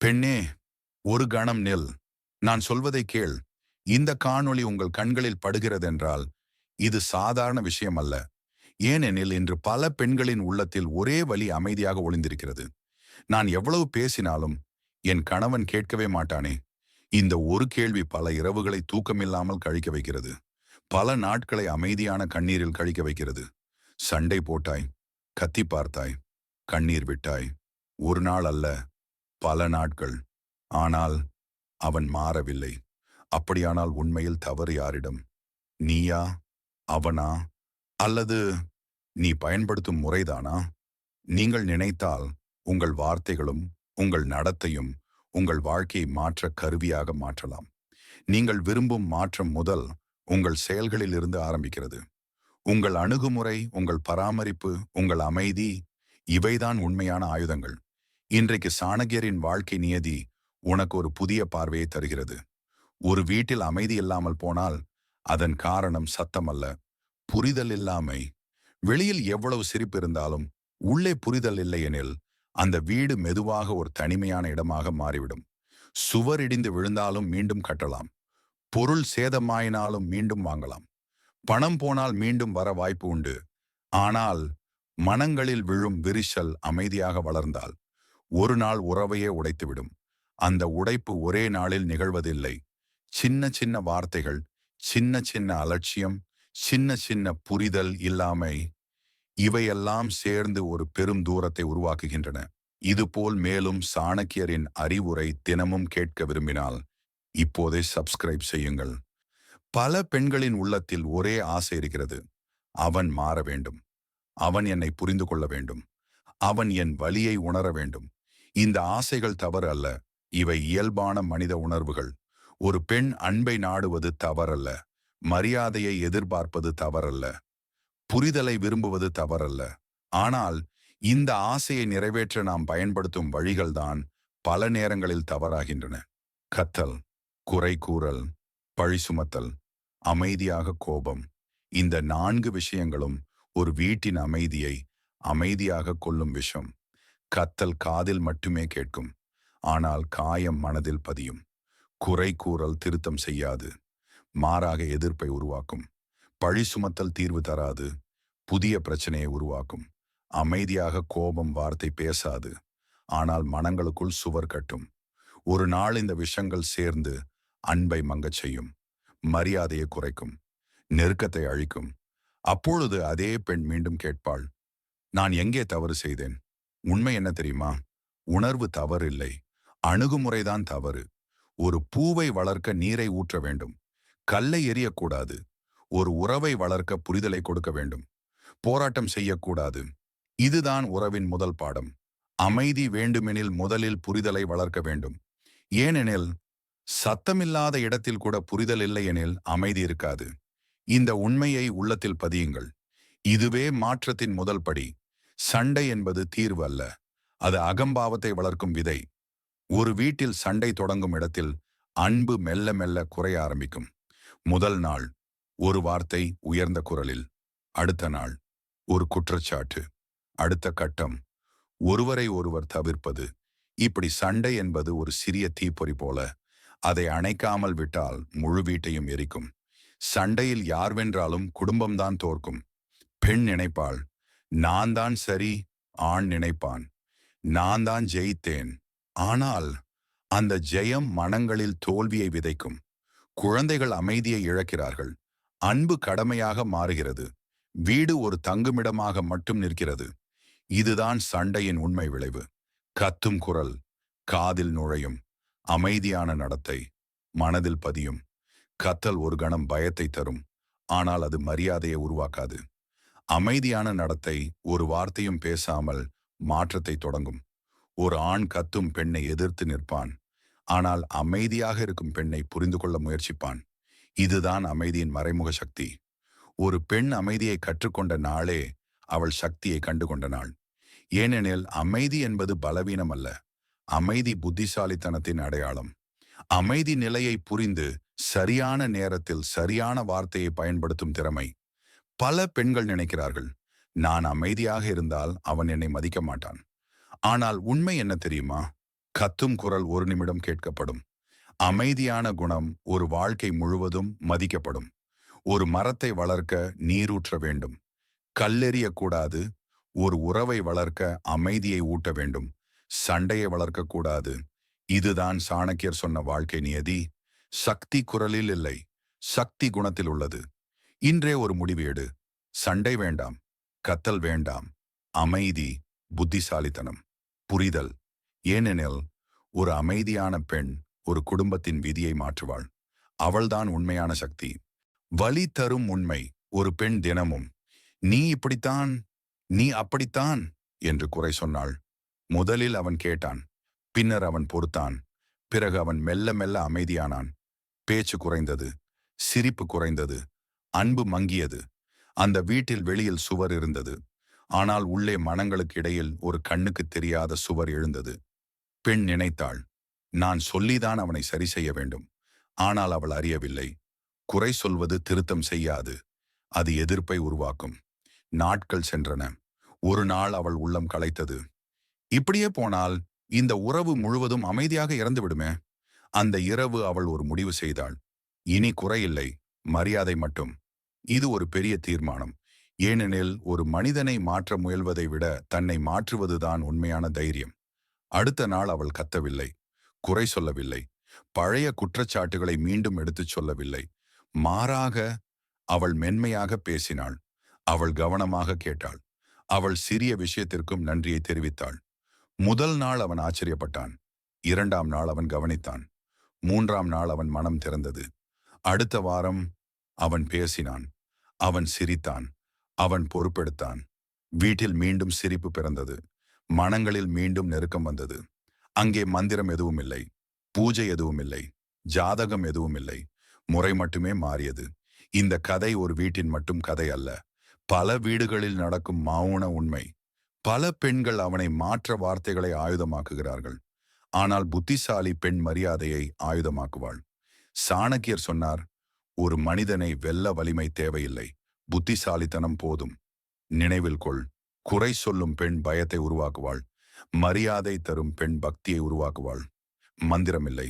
பெண்ணே ஒரு கணம் நில். நான் சொல்வதை கேள். இந்த காணொளி உங்கள் கண்களில் படுகிறதென்றால் இது சாதாரண விஷயம் அல்ல ஏனெனில் இன்று பல பெண்களின் உள்ளத்தில் ஒரே வழி அமைதியாக ஒளிந்திருக்கிறது. நான் எவ்வளவு பேசினாலும் என் கணவன் கேட்கவே மாட்டானே. இந்த ஒரு கேள்வி பல இரவுகளை தூக்கமில்லாமல் கழிக்க வைக்கிறது. பல நாட்களை அமைதியான கண்ணீரில் கழிக்க வைக்கிறது. சண்டை போட்டாய் கத்தி பார்த்தாய் கண்ணீர் விட்டாய். ஒரு நாள் அல்ல பல நாட்கள். ஆனால் அவன் மாறவில்லை. அப்படியானால் உண்மையில் தவறு யாரிடம்? நீயா? அவனா? அல்லது நீ பயன்படுத்தும் முறைதானா? நீங்கள் நினைத்தால் உங்கள் வார்த்தைகளும் உங்கள் நடத்தையும் உங்கள் வாழ்க்கையை மாற்ற கருவியாக மாற்றலாம். நீங்கள் விரும்பும் மாற்றம் முதல் உங்கள் செயல்களில் இருந்து ஆரம்பிக்கிறது. உங்கள் அணுகுமுறை உங்கள் பராமரிப்பு உங்கள் அமைதி இவைதான் உண்மையான ஆயுதங்கள். இன்றைக்கு சாணகியரின் வாழ்க்கை நியதி உனக்கு ஒரு புதிய பார்வையை தருகிறது. ஒரு வீட்டில் அமைதி இல்லாமல் போனால் அதன் காரணம் சத்தம் அல்ல புரிதல் இல்லாமை. வெளியில் எவ்வளவு சிரிப்பு இருந்தாலும் உள்ளே புரிதல் இல்லையெனில் அந்த வீடு மெதுவாக ஒரு தனிமையான இடமாக மாறிவிடும். சுவர் இடிந்து விழுந்தாலும் மீண்டும் கட்டலாம். பொருள் சேதமாயினாலும் மீண்டும் வாங்கலாம். பணம் போனால் மீண்டும் வர வாய்ப்பு உண்டு. ஆனால் மனங்களில் விழும் விரிசல் அமைதியாக வளர்ந்தால் ஒரு நாள் உறவையே உடைத்துவிடும். அந்த உடைப்பு ஒரே நாளில் நிகழ்வதில்லை. சின்ன சின்ன வார்த்தைகள் சின்ன சின்ன அலட்சியம் சின்ன சின்ன புரிதல் இல்லாமை இவையெல்லாம் சேர்ந்து ஒரு பெரும் தூரத்தை உருவாக்குகின்றன. இதுபோல் மேலும் சாணக்கியரின் அறிவுரை தினமும் கேட்க விரும்பினால் இப்போதே சப்ஸ்கிரைப் செய்யுங்கள். பல பெண்களின் உள்ளத்தில் ஒரே ஆசை இருக்கிறது. அவன் மாற வேண்டும். அவன் என்னை புரிந்து கொள்ள வேண்டும். அவன் என் வழியை உணர வேண்டும். இந்த ஆசைகள் தவறு அல்ல இவை இயல்பான மனித உணர்வுகள். ஒரு பெண் அன்பை நாடுவது தவறல்ல. மரியாதையை எதிர்பார்ப்பது தவறல்ல. புரிதலை விரும்புவது தவறல்ல. ஆனால் இந்த ஆசையை நிறைவேற்ற நாம் பயன்படுத்தும் வழிகள்தான் பல நேரங்களில் தவறாகின்றன. கத்தல் குறை கூறல் பழி சுமத்தல் அமைதியாக கோபம். இந்த நான்கு விஷயங்களும் ஒரு வீட்டின் அமைதியை அமைதியாக கொள்ளும் விஷம். கத்தல் காதில் மட்டுமே கேட்கும். ஆனால் காயம் மனதில் பதியும். குறை கூறல் திருத்தம் செய்யாது. மாறாக எதிர்ப்பை உருவாக்கும். பழி சுமத்தல் தீர்வு தராது. புதிய பிரச்சனையை உருவாக்கும். அமைதியாக கோபம் வார்த்தை பேசாது. ஆனால் மனங்களுக்குள் சுவர் கட்டும். ஒரு நாள் இந்த விஷங்கள் சேர்ந்து அன்பை மங்கச் செய்யும். மரியாதையை குறைக்கும். நெருக்கத்தை அழிக்கும். அப்பொழுது அதே பெண் மீண்டும் கேட்பாள் நான் எங்கே தவறு செய்தேன்? உண்மை என்ன தெரியுமா? உணர்வு தவறு இல்லை அணுகுமுறைதான் தவறு. ஒரு பூவை வளர்க்க நீரை ஊற்ற வேண்டும். கல்லை எரியக்கூடாது. ஒரு உறவை வளர்க்க புரிதலை கொடுக்க வேண்டும். போராட்டம் செய்யக்கூடாது. இதுதான் உறவின் முதல் பாடம். அமைதி வேண்டுமெனில் முதலில் புரிதலை வளர்க்க வேண்டும். ஏனெனில் சத்தமில்லாத இடத்தில் கூட புரிதல் இல்லை எனில் அமைதி இருக்காது. இந்த உண்மையை உள்ளத்தில் பதியுங்கள். இதுவே மாற்றத்தின் முதல் படி. சண்டை என்பது தீர்வு அல்ல. அது அகம்பாவத்தை வளர்க்கும் விதை. ஒரு வீட்டில் சண்டை தொடங்கும் இடத்தில் அன்பு மெல்ல மெல்ல குறைய ஆரம்பிக்கும். முதல் நாள் ஒரு வார்த்தை உயர்ந்த குரலில். அடுத்த நாள் ஒரு குற்றச்சாட்டு. அடுத்த கட்டம் ஒருவரை ஒருவர் தவிர்ப்பது. இப்படி சண்டை என்பது ஒரு சிறிய தீப்பொறி போல. அதை அணைக்காமல் விட்டால் முழு வீட்டையும் எரிக்கும். சண்டையில் யார் வென்றாலும் குடும்பம்தான் தோற்கும். பெண் நினைப்பாள் நான் தான் சரி ஆண் நினைப்பான். நான் தான் ஜெயித்தேன். ஆனால் அந்த ஜெயம் மனங்களில் தோல்வியை விதைக்கும். குழந்தைகள் அமைதியை இழக்கிறார்கள். அன்பு கடமையாக மாறுகிறது. வீடு ஒரு தங்குமிடமாக மட்டும் நிற்கிறது. இதுதான் சண்டையின் உண்மை விளைவு. கத்தும் குரல் காதில் நுழையும். அமைதியான நடத்தை மனதில் பதியும். கத்தல் ஒரு கணம் பயத்தை தரும். ஆனால் அது மரியாதையை உருவாக்காது. அமைதியான நடத்தை ஒரு வார்த்தையும் பேசாமல் மாற்றத்தை தொடங்கும். ஒரு ஆண் கத்தும் பெண்ணை எதிர்த்து நிற்பான். ஆனால் அமைதியாக இருக்கும் பெண்ணை புரிந்து கொள்ள முயற்சிப்பான். இதுதான் அமைதியின் மறைமுக சக்தி. ஒரு பெண் அமைதியை கற்றுக்கொண்ட நாளே அவள் சக்தியை கண்டுகொண்ட நாள். ஏனெனில் அமைதி என்பது பலவீனம் அல்ல. அமைதி புத்திசாலித்தனத்தின் அடையாளம். அமைதி நிலையை புரிந்து சரியான நேரத்தில் சரியான வார்த்தையை பயன்படுத்தும் திறமை. பல பெண்கள் நினைக்கிறார்கள் நான் அமைதியாக இருந்தால் அவன் என்னை மதிக்க மாட்டான். ஆனால் உண்மை என்ன தெரியுமா? கத்தும் குரல் ஒரு நிமிடம் கேட்கப்படும். அமைதியான குணம் ஒரு வாழ்க்கை முழுவதும் மதிக்கப்படும். ஒரு மரத்தை வளர்க்க நீரூற்ற வேண்டும். கல்லெறியக்கூடாது. ஒரு உறவை வளர்க்க அமைதியை ஊட்ட வேண்டும். சண்டையை வளர்க்கக்கூடாது. இதுதான் சாணக்கியர் சொன்ன வாழ்க்கை நியதி. சக்தி குரலில் இல்லை சக்தி குணத்தில் உள்ளது. இன்றே ஒரு முடிவு எடு. சண்டை வேண்டாம். கத்தல் வேண்டாம். அமைதி புத்திசாலித்தனம் புரிதல். ஏனெனில் ஒரு அமைதியான பெண் ஒரு குடும்பத்தின் விதியை மாற்றுவாள். அவள்தான் உண்மையான சக்தி. வலி தரும் உண்மை ஒரு பெண் தினமும் நீ இப்படித்தான் நீ அப்படித்தான் என்று குறை சொன்னாள். முதலில் அவன் கேட்டான். பின்னர் அவன் பொறுத்தான். பிறகு அவன் மெல்ல மெல்ல அமைதியானான். பேச்சு குறைந்தது. சிரிப்பு குறைந்தது. அன்பு மங்கியது. அந்த வீட்டில் வெளியில் சுவர் இருந்தது. ஆனால் உள்ளே மனங்களுக்கு இடையில் ஒரு கண்ணுக்கு தெரியாத சுவர் எழுந்தது. பெண் நினைத்தாள் நான் சொல்லிதான் அவனை சரி செய்ய வேண்டும். ஆனால் அவள் அறியவில்லை. குறை சொல்வது திருத்தம் செய்யாது. அது எதிர்ப்பை உருவாக்கும். நாட்கள் சென்றன. ஒரு நாள் அவள் உள்ளம் களைத்தது. இப்படியே போனால் இந்த உறவு முழுவதும் அமைதியாக இறந்துவிடுமே அந்த இரவு அவள் ஒரு முடிவு செய்தாள். இனி குறையில்லை மரியாதை மட்டும். இது ஒரு பெரிய தீர்மானம். ஏனெனில் ஒரு மனிதனை மாற்ற முயல்வதை விட தன்னை மாற்றுவதுதான் உண்மையான தைரியம். அடுத்த நாள் அவள் கத்தவில்லை. குறை சொல்லவில்லை. பழைய குற்றச்சாட்டுகளை மீண்டும் எடுத்துச் சொல்லவில்லை. மாறாக அவள் மென்மையாக பேசினாள். அவள் கவனமாக கேட்டாள். அவள் சிறிய விஷயத்திற்கும் நன்றியை தெரிவித்தாள். முதல் நாள் அவன் ஆச்சரியப்பட்டான். இரண்டாம் நாள் அவன் கவனித்தான். மூன்றாம் நாள் அவன் மனம் திறந்தது. அடுத்த வாரம் அவன் பேசினான். அவன் சிரித்தான். அவன் பொறுப்பெடுத்தான். வீட்டில் மீண்டும் சிரிப்பு பிறந்தது. மனங்களில் மீண்டும் நெருக்கம் வந்தது. அங்கே மந்திரம் எதுவும் இல்லை. பூஜை எதுவும் இல்லை. ஜாதகம் எதுவும் இல்லை. முறை மட்டுமே மாறியது. இந்த கதை ஒரு வீட்டின் மட்டும் கதை அல்ல. பல வீடுகளில் நடக்கும் மௌன உண்மை. பல பெண்கள் அவனை மாற்ற வார்த்தைகளை ஆயுதமாக்குகிறார்கள். ஆனால் புத்திசாலி பெண் மரியாதையை ஆயுதமாக்குவாள். சாணக்கியர் சொன்னார் ஒரு மனிதனை வெல்ல வலிமை தேவையில்லை. புத்திசாலித்தனம் போதும். நினைவில் கொள். குறை சொல்லும் பெண் பயத்தை உருவாக்குவாள். மரியாதை தரும் பெண் பக்தியை உருவாக்குவாள். மந்திரமில்லை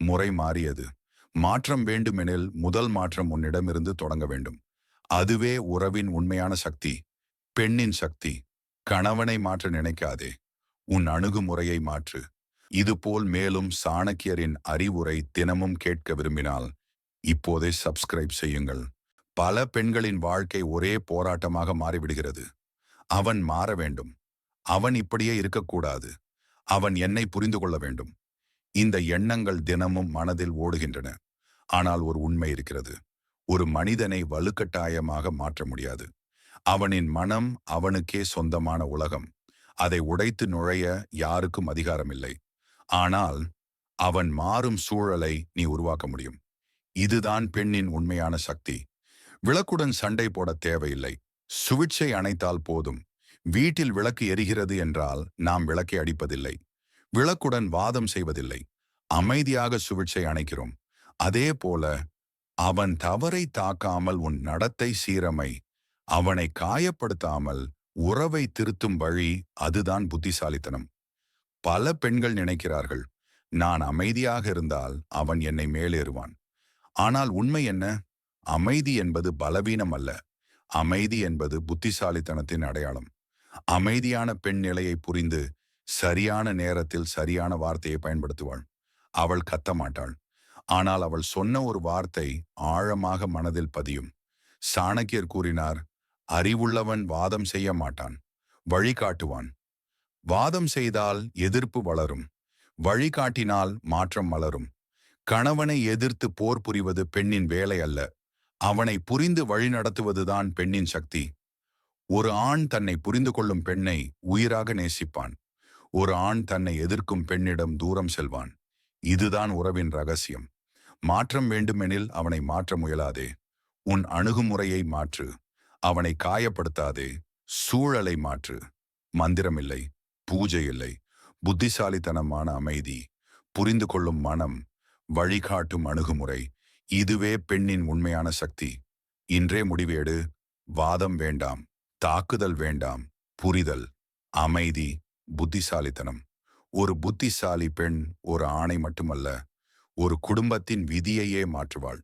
முறை மாறியது. மாற்றம் வேண்டுமெனில் முதல் மாற்றம் உன்னிடமிருந்து தொடங்க வேண்டும். அதுவே உறவின் உண்மையான சக்தி. பெண்ணின் சக்தி. கணவனை மாற்ற நினைக்காதே. உன் அணுகுமுறையை மாற்று. இதுபோல் மேலும் சாணக்கியரின் அறிவுரை தினமும் கேட்க விரும்பினால் இப்போதே சப்ஸ்கிரைப் செய்யுங்கள். பல பெண்களின் வாழ்க்கை ஒரே போராட்டமாக மாறிவிடுகிறது. அவன் மாற வேண்டும். அவன் இப்படியே இருக்கக்கூடாது. அவன் என்னை புரிந்து கொள்ள வேண்டும். இந்த எண்ணங்கள் தினமும் மனதில் ஓடுகின்றன. ஆனால் ஒரு உண்மை இருக்கிறது. ஒரு மனிதனை வலுக்கட்டாயமாக மாற்ற முடியாது. அவனின் மனம் அவனுக்கே சொந்தமான உலகம். அதை உடைத்து நுழைய யாருக்கும் அதிகாரமில்லை. ஆனால் அவன் மாறும் சூழலை நீ உருவாக்க முடியும். இதுதான் பெண்ணின் உண்மையான சக்தி. விளக்குடன் சண்டை போட தேவையில்லை. சுவிட்சை அணைத்தால் போதும். வீட்டில் விளக்கு எரிகிறது என்றால் நாம் விளக்கை அடிப்பதில்லை. விளக்குடன் வாதம் செய்வதில்லை. அமைதியாக சுவிட்சை அணைக்கிறோம். அதே போல அவன் தவறை தாக்காமல் உன் நடத்தை சீரமை. அவனை காயப்படுத்தாமல் உறவை திருத்தும் வழி அதுதான் புத்திசாலித்தனம். பல பெண்கள் நினைக்கிறார்கள் நான் அமைதியாக இருந்தால் அவன் என்னை மேலேறுவான். ஆனால் உண்மை என்ன? அமைதி என்பது பலவீனம் அல்ல. அமைதி என்பது புத்திசாலித்தனத்தின் அடையாளம். அமைதியான பெண் நிலையை புரிந்து சரியான நேரத்தில் சரியான வார்த்தையை பயன்படுத்துவாள். அவள் கத்த மாட்டாள். ஆனால் அவள் சொன்ன ஒரு வார்த்தை ஆழமாக மனதில் பதியும். சாணக்கியர் கூறினார் அறிவுள்ளவன் வாதம் செய்ய மாட்டான். வழிகாட்டுவான் வாதம் செய்தால் எதிர்ப்பு வளரும். வழிகாட்டினால் மாற்றம் மலரும். கணவனை எதிர்த்து போர் புரிவது பெண்ணின் வேலை அல்ல. அவனை புரிந்து வழிநடத்துவதுதான் பெண்ணின் சக்தி. ஒரு ஆண் தன்னை புரிந்து கொள்ளும் பெண்ணை உயிராக நேசிப்பான். ஒரு ஆண் தன்னை எதிர்க்கும் பெண்ணிடம் தூரம் செல்வான். இதுதான் உறவின் ரகசியம். மாற்றம் வேண்டுமெனில் அவனை மாற்ற முயலாதே. உன் அணுகுமுறையை மாற்று. அவனை காயப்படுத்தாதே. சூழலை மாற்று. மந்திரமில்லை. பூஜை இல்லை புத்திசாலித்தனமான அமைதி. புரிந்து கொள்ளும் மனம். வழிகாட்டும் அணுகுமுறை. இதுவே பெண்ணின் உண்மையான சக்தி. இன்றே முடிவேடு. வாதம் வேண்டாம். தாக்குதல் வேண்டாம். புரிதல். அமைதி. புத்திசாலித்தனம். ஒரு புத்திசாலி பெண் ஒரு ஆணை மட்டுமல்ல ஒரு குடும்பத்தின் விதியையே மாற்றுவாள்.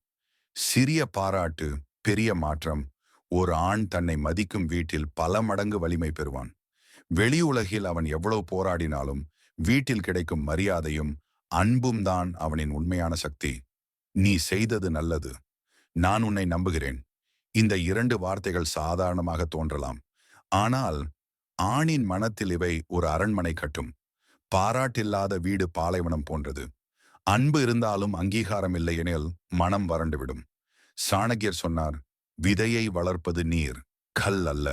சிறிய பாராட்டு பெரிய மாற்றம். ஒரு ஆண் தன்னை மதிக்கும் வீட்டில் பல மடங்கு வலிமை பெறுவான். வெளி உலகில் அவன் எவ்வளவு போராடினாலும் வீட்டில் கிடைக்கும் மரியாதையும் அன்பும் தான் அவனின் உண்மையான சக்தி. நீ செய்தது நல்லது. நான் உன்னை நம்புகிறேன். இந்த இரண்டு வார்த்தைகள் சாதாரணமாக தோன்றலாம். ஆனால் ஆணின் மனத்தில் இவை ஒரு அரண்மனை கட்டும். பாராட்டில்லாத வீடு பாலைவனம் போன்றது. அன்பு இருந்தாலும் அங்கீகாரம் இல்லையெனில் மனம் வறண்டுவிடும். சாணக்கியர் சொன்னார் விதையை வளர்ப்பது நீர் கல் அல்ல.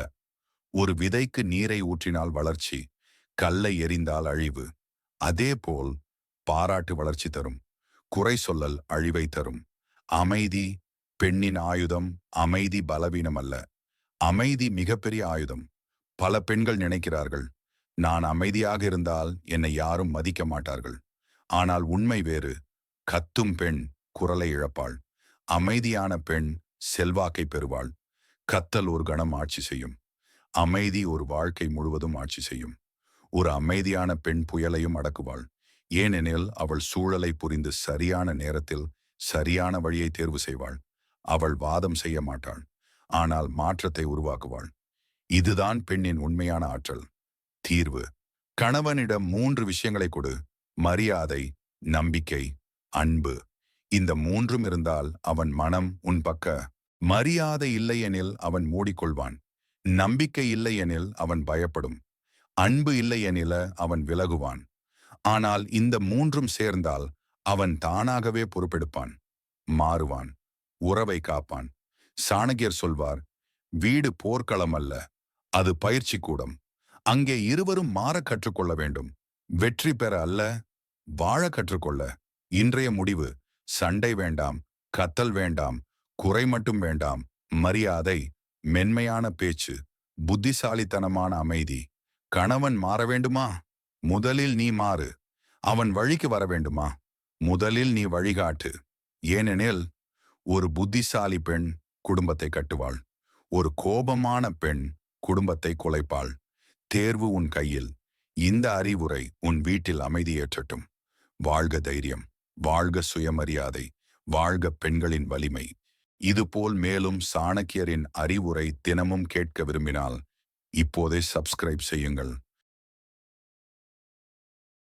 ஒரு விதைக்கு நீரை ஊற்றினால் வளர்ச்சி கல்லை எரிந்தால் அழிவு. அதேபோல் பாராட்டு வளர்ச்சி தரும் குறை சொல்லல் அழிவை தரும். அமைதி பெண்ணின் ஆயுதம் அமைதி பலவீனம் அல்ல. அமைதி மிகப்பெரிய ஆயுதம். பல பெண்கள் நினைக்கிறார்கள் நான் அமைதியாக இருந்தால் என்னை யாரும் மதிக்க மாட்டார்கள். ஆனால் உண்மை வேறு. கத்தும் பெண் குரலை இழப்பாள். அமைதியான பெண் செல்வாக்கை பெறுவாள். கத்தல் ஒரு கணம் ஆட்சி செய்யும். அமைதி ஒரு வாழ்க்கை முழுவதும் ஆட்சி செய்யும். ஒரு அமைதியான பெண் புயலையும் அடக்குவாள். ஏனெனில் அவள் சூழலை புரிந்து சரியான நேரத்தில் சரியான வழியை தேர்வு செய்வாள். அவள் வாதம் செய்ய மாட்டாள். ஆனால் மாற்றத்தை உருவாக்குவாள். இதுதான் பெண்ணின் உண்மையான ஆற்றல். தீர்வு. கணவனிடம் மூன்று விஷயங்களை கொடு. மரியாதை நம்பிக்கை அன்பு. இந்த மூன்றும் இருந்தால் அவன் மனம் உன் பக்க. மரியாதை இல்லையெனில் அவன் மூடிக்கொள்வான். நம்பிக்கை இல்லையெனில் அவன் பயப்படும். அன்பு இல்லையெனில அவன் விலகுவான். ஆனால் இந்த மூன்றும் சேர்ந்தால் அவன் தானாகவே பொறுப்பெடுப்பான் மாறுவான் உறவை காப்பான். சாணகியர் சொல்வார் வீடு போர்க்களம் அல்ல அது பயிற்சி கூடம். அங்கே இருவரும் மாற கற்றுக்கொள்ள வேண்டும். வெற்றி பெற அல்ல வாழ கற்றுக்கொள்ள. இன்றைய முடிவு சண்டை வேண்டாம் கத்தல் வேண்டாம் குறை மட்டும் வேண்டாம் மரியாதை மென்மையான பேச்சு புத்திசாலித்தனமான அமைதி. கணவன் மாற வேண்டுமா? முதலில் நீ மாறு. அவன் வழிக்கு வர வேண்டுமா முதலில் நீ வழிகாட்டு. ஏனெனில் ஒரு புத்திசாலி பெண் குடும்பத்தை கட்டுவாள். ஒரு கோபமான பெண் குடும்பத்தை குலைப்பாள். தேர்வு உன் கையில். இந்த அறிவுரை உன் வீட்டில் அமைதியேற்றட்டும். வாழ்க தைரியம். வாழ்க சுயமரியாதை. வாழ்க பெண்களின் வலிமை. இதுபோல் மேலும் சாணக்கியரின் அறிவுரை தினமும் கேட்க விரும்பினால் இப்போதே சப்ஸ்கிரைப் செய்யுங்கள்.